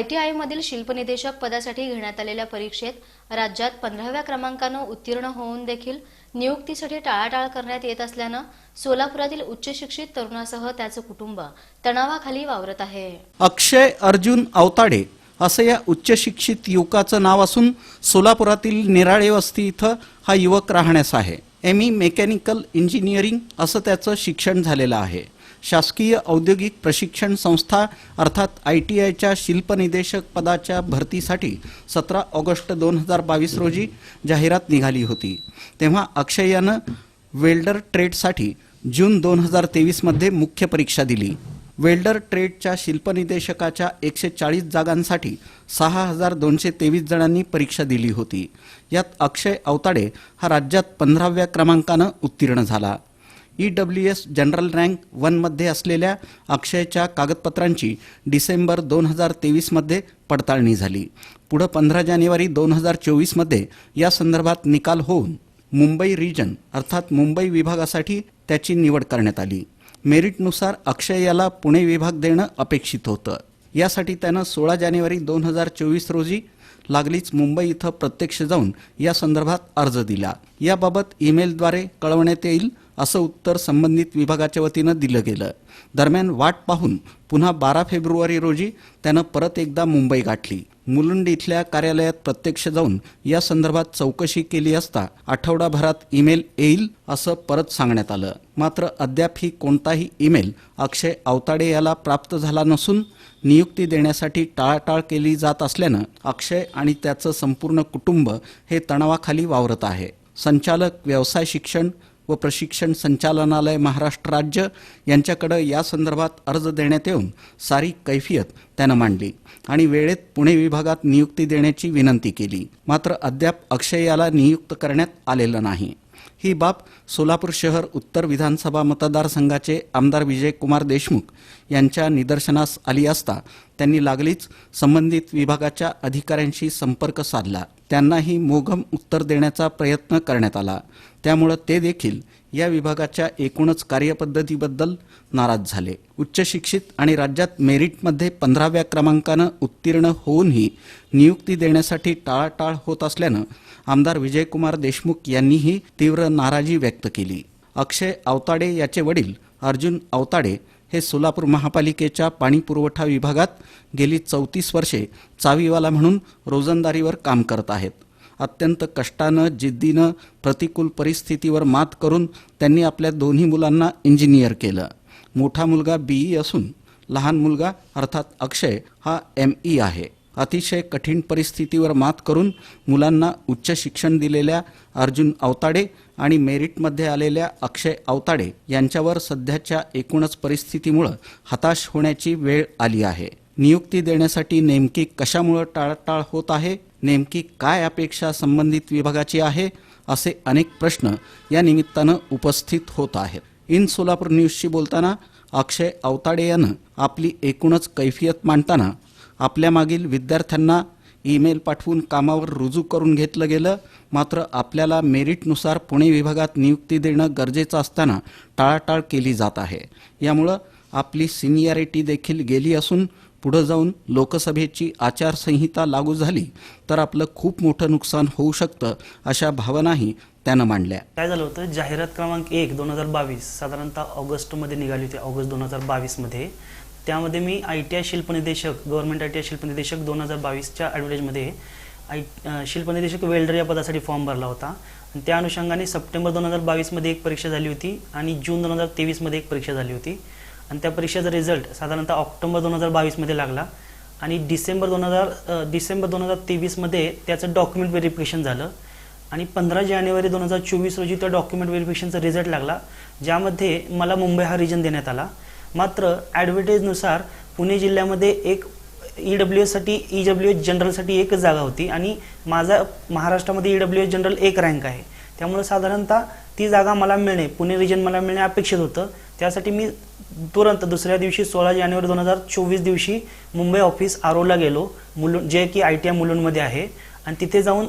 आयटीआयमधील शिल्पनिदेशक पदासाठी घेण्यात आलेल्या परीक्षेत राज्यात पंधराव्या क्रमांकानं उत्तीर्ण होऊन देखील नियुक्तीसाठी टाळाटाळ करण्यात येत असल्यानं सोलापुरातील उच्च शिक्षित तरुणासह त्याचं कुटुंब तणावाखाली वावरत आहे. अक्षय अर्जुन अवताडे असं या उच्च शिक्षित युवकाचं नाव असून सोलापुरातील निराळे वस्ती इथं हा युवक राहण्यास आहे. एम ई मेकॅनिकल इंजिनिअरिंग असं त्याचं शिक्षण झालेलं आहे. शासकीय औद्योगिक प्रशिक्षण संस्था अर्थात आय टी आयच्या शिल्पनिदेशक पदाच्या भरतीसाठी सतरा ऑगस्ट दोन हजार बावीस रोजी जाहिरात निघाली होती. तेव्हा अक्षय यानं वेल्डर ट्रेडसाठी जून दोन हजार तेवीसमध्ये मुख्य परीक्षा दिली. वेल्डर ट्रेडच्या शिल्पनिदेशकाच्या एकशे चाळीस जागांसाठी सहा हजार दोनशे तेवीस जणांनी परीक्षा दिली होती. यात अक्षय अवताडे हा राज्यात पंधराव्या क्रमांकानं उत्तीर्ण झाला. E W S general rank वनमध्ये असलेल्या अक्षयच्या कागदपत्रांची डिसेंबर दोन हजार तेवीसमध्ये पडताळणी झाली. पुढं पंधरा जानेवारी दोन हजार चोवीसमध्ये या संदर्भात निकाल होऊन मुंबई रिजन अर्थात मुंबई विभागासाठी त्याची निवड करण्यात आली. मेरिटनुसार अक्षय याला पुणे विभाग देणं अपेक्षित होतं. यासाठी त्यानं सोळा जानेवारी दोन हजार चोवीस रोजी लागलीच मुंबई इथं प्रत्यक्ष जाऊन या संदर्भात अर्ज दिला. याबाबत ईमेलद्वारे कळवण्यात येईल असं उत्तर संबंधित विभागाच्या वतीनं दिलं गेलं. दरम्यान वाट पाहून पुन्हा बारा फेब्रुवारी रोजी त्यानं परत एकदा मुंबई गाठली. मुलुंड इथल्या कार्यालयात प्रत्यक्ष जाऊन या संदर्भात चौकशी केली असता आठवडाभरात ईमेल येईल असं परत सांगण्यात आलं. मात्र अद्याप ही कोणताही ईमेल अक्षय अवताडे याला प्राप्त झाला नसून नियुक्ती देण्यासाठी टाळाटाळ केली जात असल्यानं अक्षय आणि त्याचं संपूर्ण कुटुंब हे तणावाखाली वावरत आहे. संचालक व्यवसाय शिक्षण व प्रशिक्षण संचालनालय महाराष्ट्र राज्य यांच्याकडं या संदर्भात अर्ज देण्यात येऊन सारी कैफियत त्यानं मांडली आणि वेळेत पुणे विभागात नियुक्ती देण्याची विनंती केली. मात्र अद्याप अक्षय याला नियुक्त करण्यात आलेलं नाही. ही बाब सोलापूर शहर उत्तर विधानसभा मतदारसंघाचे आमदार विजयकुमार देशमुख यांच्या निदर्शनास आली असता त्यांनी लागलीच संबंधित विभागाच्या अधिकाऱ्यांशी संपर्क साधला. त्यांनाही मोघम उत्तर देण्याचा प्रयत्न करण्यात आला. त्यामुळं ते देखील या विभागाच्या एकूणच कार्यपद्धतीबद्दल नाराज झाले. उच्च शिक्षित आणि राज्यात मेरिटमध्ये पंधराव्या क्रमांकानं उत्तीर्ण होऊनही नियुक्ती देण्यासाठी टाळाटाळ होत असल्यानं आमदार विजयकुमार देशमुख यांनीही तीव्र नाराजी व्यक्त केली. अक्षय अवताडे याचे वडील अर्जुन अवताडे हे सोलापूर महापालिकेच्या पाणीपुरवठा विभागात गेली चौतीस वर्षे चावीवाला म्हणून रोजंदारीवर काम करत आहेत. अत्यंत कष्टानं जिद्दीनं प्रतिकूल परिस्थितीवर मात करून त्यांनी आपल्या दोन्ही मुलांना इंजिनियर केलं. मोठा मुलगा बीई असून लहान मुलगा अर्थात अक्षय हा एम ई आहे. अतिशय कठीण परिस्थितीवर मात करून मुलांना उच्च शिक्षण दिलेल्या अर्जुन अवताडे आणि मेरिटमध्ये आलेल्या अक्षय अवताडे यांच्यावर सध्याच्या एकूणच परिस्थितीमुळं हताश होण्याची वेळ आली आहे. नियुक्ती देण्यासाठी नेमकी कशामुळं टाळाटाळ होत आहे? नेमकी काय अपेक्षा संबंधित विभागाची आहे असे अनेक प्रश्न या निमित्तानं उपस्थित होत आहेत. इन सोलापूर न्यूजशी बोलताना अक्षय अवताडे यानं आपली एकूणच कैफियत मांडताना आपल्या मागील विद्यार्थ्यांना ईमेल पाठवून कामावर रुजू करून घेतलं गेलं मात्र आपल्याला मेरिटनुसार पुणे विभागात नियुक्ती देणं गरजेचं असताना टाळाटाळ केली जात आहे. यामुळं आपली सिनियरिटी देखील गेली असून पुढं जाऊन लोकसभेची आचारसंहिता लागू झाली तर आपलं खूप मोठं नुकसान होऊ शकतं अशा भावनाही त्यानं मांडल्या. काय झालं होतं? जाहिरात क्रमांक एक दोन हजार बावीस साधारणतः ऑगस्टमध्ये निघाली होती. ऑगस्ट दोन हजार बावीसमध्ये. त्यामध्ये मी आय टी आय शिल्पनिदेशक गव्हर्नमेंट आय टी आय शिल्पनिदेशक दोन हजार बावीसच्या ॲडव्हर्टाईजमध्ये आय शिल्पनिदेशक वेल्डर या पदासाठी फॉर्म भरला होता. आणि त्या अनुषंगाने सप्टेंबर दोन हजार बावीसमध्ये एक परीक्षा झाली होती आणि जून दोन हजार तेवीसमध्ये एक परीक्षा झाली होती. आणि त्या परीक्षेचा रिझल्ट साधारणतः ऑक्टोबर दोन हजार बावीसमध्ये लागला. आणि डिसेंबर दोन हजार डिसेंबर दोन हजार तेवीसमध्ये त्याचं डॉक्युमेंट व्हेरिफिकेशन झालं. आणि पंधरा जानेवारी दोन हजार चोवीस रोजी त्या डॉक्युमेंट व्हेरिफिकेशनचा रिझल्ट लागला ज्यामध्ये मला मुंबई हा रिजन देण्यात आला. मात्र ॲडव्हर्टाईजनुसार पुणे जिल्ह्यामध्ये एक ई डब्ल्यू एससाठी ई डब्ल्यू एस जनरलसाठी एकच जागा होती आणि माझा महाराष्ट्रामध्ये ई डब्ल्यू एस जनरल एक रँक आहे. त्यामुळे साधारणतः ती जागा मला मिळणे पुणे रिजन मला मिळणे अपेक्षित होतं. त्यासाठी मी तुरंत दुसऱ्या दिवशी सोळा जानेवारी दोन हजार चोवीस दिवशी मुंबई ऑफिस आरोला गेलो. मुलुंड जे की आय टी आय मुलुंडमध्ये आहे. आणि तिथे जाऊन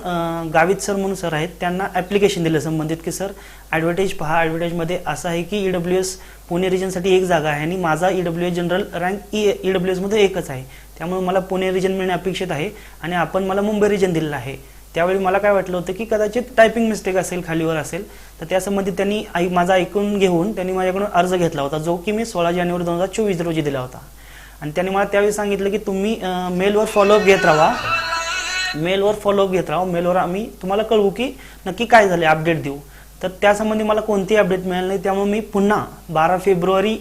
गावित सर म्हणून सर आहेत त्यांना ॲप्लिकेशन दिलं संबंधित की सर ॲडव्हर्टाईज पहा. ॲडव्हर्टाईजमध्ये असं आहे की ई डब्ल्यू एस पुणे रिजनसाठी एक जागा आहे आणि माझा E W S general rank E E W एसमध्ये एकच आहे. त्यामुळे मला पुणे रिजन मिळणे अपेक्षित आहे आणि आपण मला मुंबई रिजन दिलेलं आहे. त्यावेळी मला काय वाटलं होतं की कदाचित टायपिंग मिस्टेक असेल खालीवर असेल तर त्यासंबंधी त्यांनी माझा ऐकून घेऊन त्यांनी माझ्याकडून अर्ज घेतला होता जो की मी सोळा जानेवारी दोन हजार चोवीस रोजी दिला होता. आणि त्यांनी मला त्यावेळी सांगितलं की तुम्ही मेलवर फॉलोअप घेत राहा. मेलवर फॉलोअप घेत राहा. मेलवर आम्ही तुम्हाला कळवू की नक्की काय झाले अपडेट देऊ. तर त्यासंबंधी मला कोणतीही अपडेट मिळाली नाही. त्यामुळे मी पुन्हा बारा फेब्रुवारी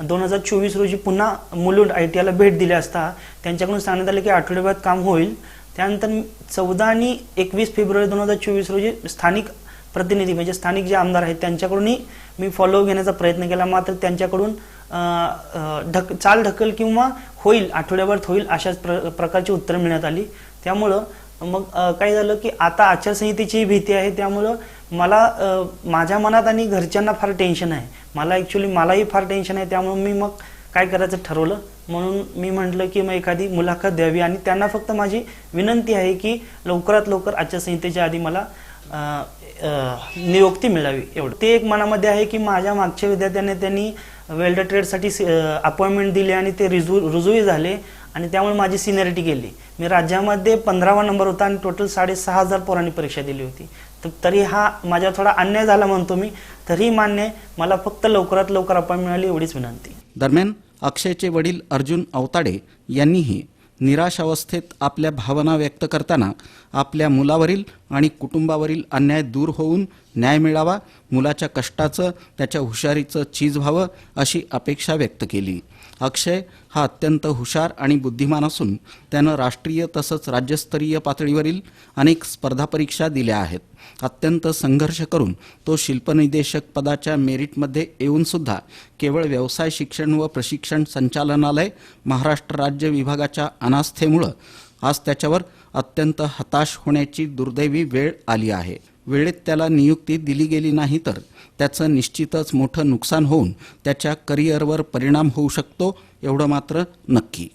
दोन हजार चोवीस रोजी पुन्हा मुलुंड आय टी आयला भेट दिली असता त्यांच्याकडून सांगण्यात आलं की आठवड्याभरात काम होईल. त्यानंतर चौदा आणि एकवीस फेब्रुवारी दोन हजार चोवीस रोजी स्थानिक प्रतिनिधी म्हणजे स्थानिक जे आमदार आहेत त्यांच्याकडूनही मी फॉलो घेण्याचा प्रयत्न केला. मात्र त्यांच्याकडून ढक चाल ढकल किंवा होईल आठवड्याभर होईल अशाच प्र प्रकारची उत्तरं मिळण्यात आली. त्यामुळं मग काय झालं की आता आचारसंहितेची भीती आहे. त्यामुळं मला माझ्या मनात आणि घरच्यांना फार टेन्शन आहे. मला ॲक्च्युली मलाही फार टेन्शन आहे. त्यामुळं मी मग काय करायचं ठरवलं? म्हणून मी म्हटलं की मग एखादी मुलाखत द्यावी आणि त्यांना फक्त माझी विनंती आहे की लवकरात लवकर आचारसंहितेच्या आधी मला नियुक्ती मिळावी एवढं. ते एक मनामध्ये आहे की माझ्या मागच्या विद्यार्थ्यांनी त्यांनी वेल्डर ट्रेडसाठी अपॉइंटमेंट दिली आणि ते रिजू रुजूही झाले आणि त्यामुळे माझी सिनियरिटी गेली. मी राज्यामध्ये पंधरावा नंबर होता आणि टोटल साडेसहा हजार पोरांनी परीक्षा दिली होती. तर तरी हा माझ्या थोडा अन्याय झाला म्हणतो मी तरी मान्य मला फक्त लवकरात लवकर अपॉइंटमेंट मिळाली एवढीच विनंती. दरम्यान अक्षयचे वडील अर्जुन अवताडे यांनीही निराशावस्थेत आपल्या भावना व्यक्त करताना आपल्या मुलावरील आणि कुटुंबावरील अन्याय दूर होऊन न्याय मिळावा मुलाच्या कष्टाचं त्याच्या हुशारीचं चीज व्हावं अशी अपेक्षा व्यक्त केली. अक्षय हा अत्यंत हुशार आणि बुद्धिमान असून त्यानं राष्ट्रीय तसंच राज्यस्तरीय पातळीवरील अनेक स्पर्धा परीक्षा दिल्या आहेत. अत्यंत संघर्ष करून तो शिल्पनिदेशक पदाच्या मेरिटमध्ये येऊनसुद्धा केवळ व्यवसाय शिक्षण व प्रशिक्षण संचालनालय महाराष्ट्र राज्य विभागाच्या अनास्थेमुळं आज त्याच्यावर अत्यंत हताश होण्याची दुर्दैवी वेळ आली आहे. वेळेत त्याला नियुक्ती दिली गेली नाही तर त्याचं निश्चितच मोठं नुकसान होऊन त्याच्या करिअरवर परिणाम होऊ शकतो एवढं मात्र नक्की.